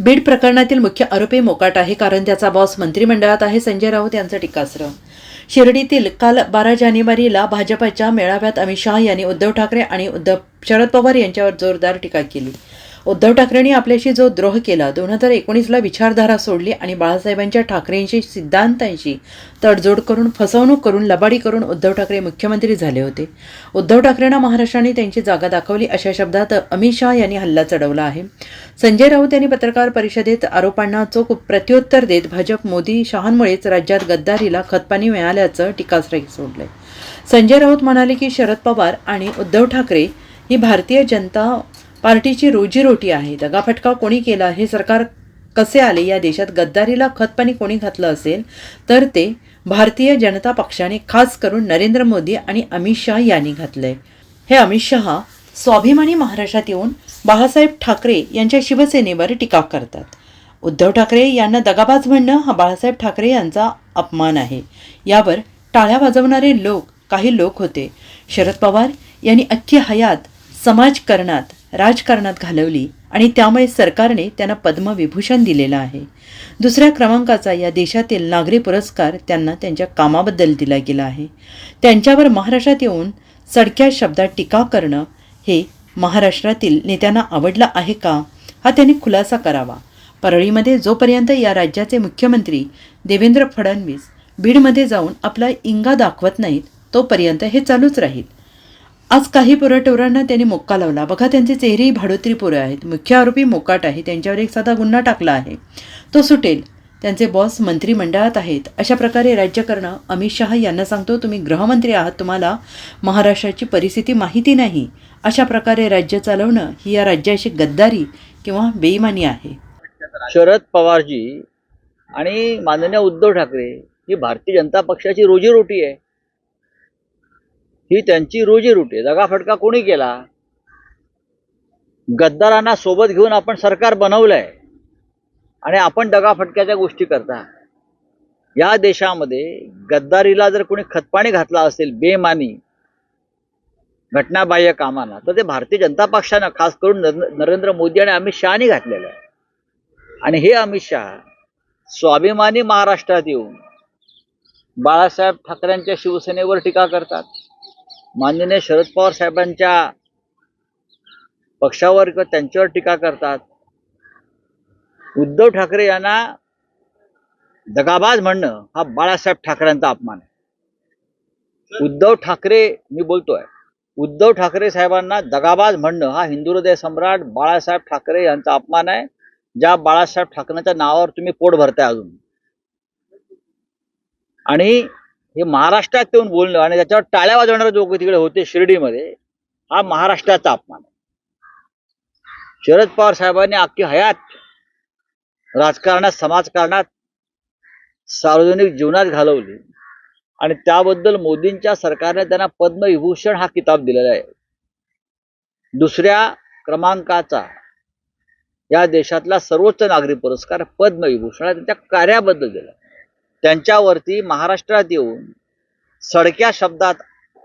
बीड प्रकरणातील मुख्य आरोपी मोकाट आहे कारण त्याचा बॉस मंत्रिमंडळात आहे. संजय राऊत यांचं टीकास्त्र. शिर्डीतील काल बारा जानेवारीला भाजपाच्या मेळाव्यात अमित शहा यांनी उद्धव ठाकरे आणि उद्धव शरद पवार यांच्यावर जोरदार टीका केली. उद्धव ठाकरेंनी आपल्याशी जो द्रोह केला दोन हजार एकोणीसला विचारधारा सोडली आणि बाळासाहेबांच्या ठाकरेंशी सिद्धांतांशी तडजोड करून फसवणूक करून लबाडी करून उद्धव ठाकरे मुख्यमंत्री झाले होते. उद्धव ठाकरेंना महाराष्ट्राने त्यांची जागा दाखवली अशा शब्दात अमित शाह यांनी हल्ला चढवला आहे. संजय राऊत यांनी पत्रकार परिषदेत आरोपांना चोख प्रत्युत्तर देत भाजप मोदी शहांमुळेच राज्यात गद्दारीला खतपाणी मिळाल्याचं टीकास्त्र सोडलंय. संजय राऊत म्हणाले की शरद पवार आणि उद्धव ठाकरे ही भारतीय जनता पार्टीची रोजीरोटी आहे. दगाफटका कोणी केला? हे सरकार कसे आले? या देशात गद्दारीला खतपाणी कोणी घातलं असेल? तर ते भारतीय जनता पक्षाने खास करून नरेंद्र मोदी आणि अमित शहा यांनी घातलंय. हे अमित शहा स्वाभिमानी महाराष्ट्रात येऊन बाळासाहेब ठाकरे यांच्या शिवसेनेवर टीका करतात. उद्धव ठाकरे यांना दगाबाज म्हणणं हा बाळासाहेब ठाकरे यांचा अपमान आहे. यावर टाळ्या वाजवणारे लोक काही लोक होते. शरद पवार यांनी अख्खी हयात समाजकरणात राजकारणात घालवली आणि त्यामुळे सरकारने त्यांना पद्मविभूषण दिलेलं आहे. दुसऱ्या क्रमांकाचा या देशातील नागरी पुरस्कार त्यांना त्यांच्या कामाबद्दल दिला गेला आहे. त्यांच्यावर महाराष्ट्रात येऊन सडक्या शब्दात टीका करणं हे महाराष्ट्रातील नेत्यांना आवडलं आहे का? हा त्यांनी खुलासा करावा. परळीमध्ये जोपर्यंत या राज्याचे मुख्यमंत्री देवेंद्र फडणवीस बीडमध्ये जाऊन आपला इंगा दाखवत नाहीत तोपर्यंत हे चालूच राहील. आज काही पुरवठ्यावरांना त्यांनी मोक्का लावला. बघा त्यांचे चेहरेही भाडोत्री पोरं आहेत. मुख्य आरोपी मोकाट आहे. त्यांच्यावर एक साधा गुन्हा टाकला आहे. तो सुटेल. त्यांचे बॉस मंत्रिमंडळात आहेत. अशा प्रकारे राज्य करणं अमित शहा यांना सांगतो तुम्ही गृहमंत्री आहात. तुम्हाला महाराष्ट्राची परिस्थिती माहिती नाही. अशा प्रकारे राज्य चालवणं ही या राज्याची गद्दारी किंवा बेईमानी आहे. शरद पवारजी आणि माननीय उद्धव ठाकरे ही भारतीय जनता पक्षाची रोजीरोटी आहे. ही त्यांची रोजीरोटी दगाफटका कोणी केला? गद्दारांना सोबत घेऊन आपण सरकार बनवलंय आणि आपण दगाफटक्याच्या गोष्टी करता. या देशामध्ये गद्दारीला जर कोणी खतपाणी घातला असेल बेमानी घटनाबाह्य कामांना तर ते भारतीय जनता पक्षानं खास करून नरेंद्र मोदी आणि अमित शहानी घातलेलं आहे. आणि हे अमित शहा स्वाभिमानी महाराष्ट्रात येऊन बाळासाहेब ठाकरेंच्या शिवसेनेवर टीका करतात. माननीय शरद पवार साहेबांच्या पक्षावर किंवा त्यांच्यावर टीका करतात. उद्धव ठाकरे यांना दगाबाज म्हणणं हा बाळासाहेब ठाकरेंचा अपमान आहे. उद्धव ठाकरे मी बोलतोय उद्धव ठाकरे साहेबांना दगाबाज म्हणणं हा हिंदू हृदय सम्राट बाळासाहेब ठाकरे यांचा अपमान आहे. ज्या बाळासाहेब ठाकरेंच्या नावावर तुम्ही पोट भरताय अजून. आणि हे महाराष्ट्रात येऊन बोलणं आणि त्याच्यावर टाळ्या वाजवणारे लोक तिकडे होते शिर्डीमध्ये हा महाराष्ट्राचा अपमान आहे. शरद पवार साहेबांनी अख्खी हयात राजकारणात समाजकारणात सार्वजनिक जीवनात घालवली आणि त्याबद्दल मोदींच्या सरकारने त्यांना पद्मविभूषण हा किताब दिलेला आहे. दुसऱ्या क्रमांकाचा या देशातला सर्वोच्च नागरी पुरस्कार पद्मविभूषण हा त्यांच्या कार्याबद्दल दिला. त्यांच्यावरती महाराष्ट्रात येऊन सडक्या शब्दात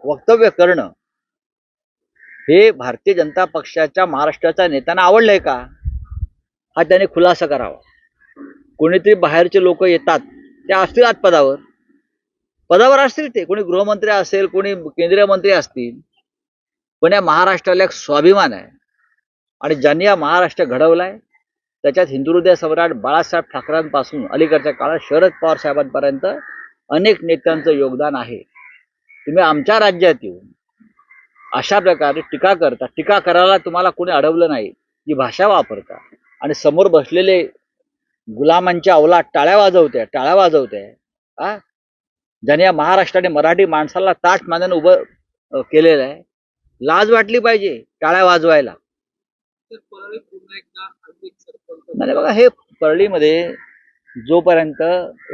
वक्तव्य करणं हे भारतीय जनता पक्षाच्या महाराष्ट्राच्या नेत्यांना आवडलंय का? हा त्याने खुलासा करावा. कोणीतरी बाहेरचे लोक येतात ते असतील आज पदावर पदावर असतील ते. कोणी गृहमंत्री असेल कोणी केंद्रीय मंत्री असतील. पण या महाराष्ट्राला एक स्वाभिमान आहे. आणि ज्यांनी हा महाराष्ट्र घडवलाय त्याच्यात हिंदू हृदय सम्राट बाळासाहेब ठाकरेंपासून अलीकडच्या काळात शरद पवार साहेबांपर्यंत अनेक नेत्यांचं योगदान आहे. तुम्ही आमच्या राज्यात येऊन अशा प्रकारे टीका करता टीका करायला तुम्हाला कोणी अडवलं नाही. जी भाषा वापरता आणि समोर बसलेले गुलामांच्या अवलात टाळ्या वाजवत्या टाळ्या वाजवत्या आ? ज्याने या महाराष्ट्राने मराठी माणसाला ताट मानाने उभं केलेलं आहे. लाज वाटली पाहिजे टाळ्या वाजवायला. नाही बघा हे परळीमध्ये जोपर्यंत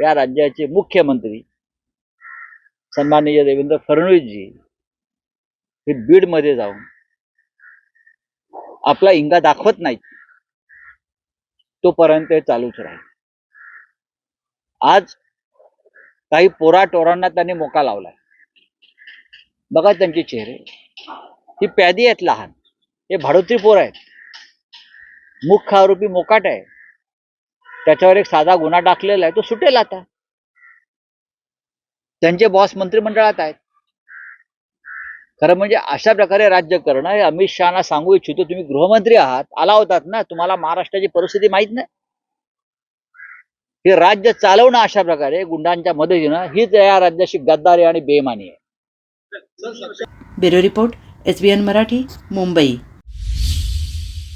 या राज्याचे मुख्यमंत्री सन्माननीय देवेंद्र फडणवीसजी हे बीडमध्ये जाऊन आपला इंगा दाखवत नाहीत तोपर्यंत हे चालूच राहील. आज काही पोरा टोरांना त्यांनी मोका लावलाय. बघा त्यांचे चेहरे. ही प्यादी आहेत लहान. हे भाडोत्री पोर आहेत. मुख्य आरोपी मोकाट आहे. त्याच्यावर एक साधा गुन्हा टाकलेला आहे तो सुटेल आता. त्यांचे बॉस मंत्रिमंडळात आहेत. खरं म्हणजे अशा प्रकारे राज्य करणं हे अमित शहाना सांगू इच्छितो तुम्ही गृहमंत्री आहात आला होतात ना तुम्हाला महाराष्ट्राची परिस्थिती माहीत नाही. हे राज्य चालवणं अशा प्रकारे गुंडांच्या मदतीनं हीच या राज्याची गद्दारी आणि बेमानी आहे. Bureau report S Marathi Mumbai.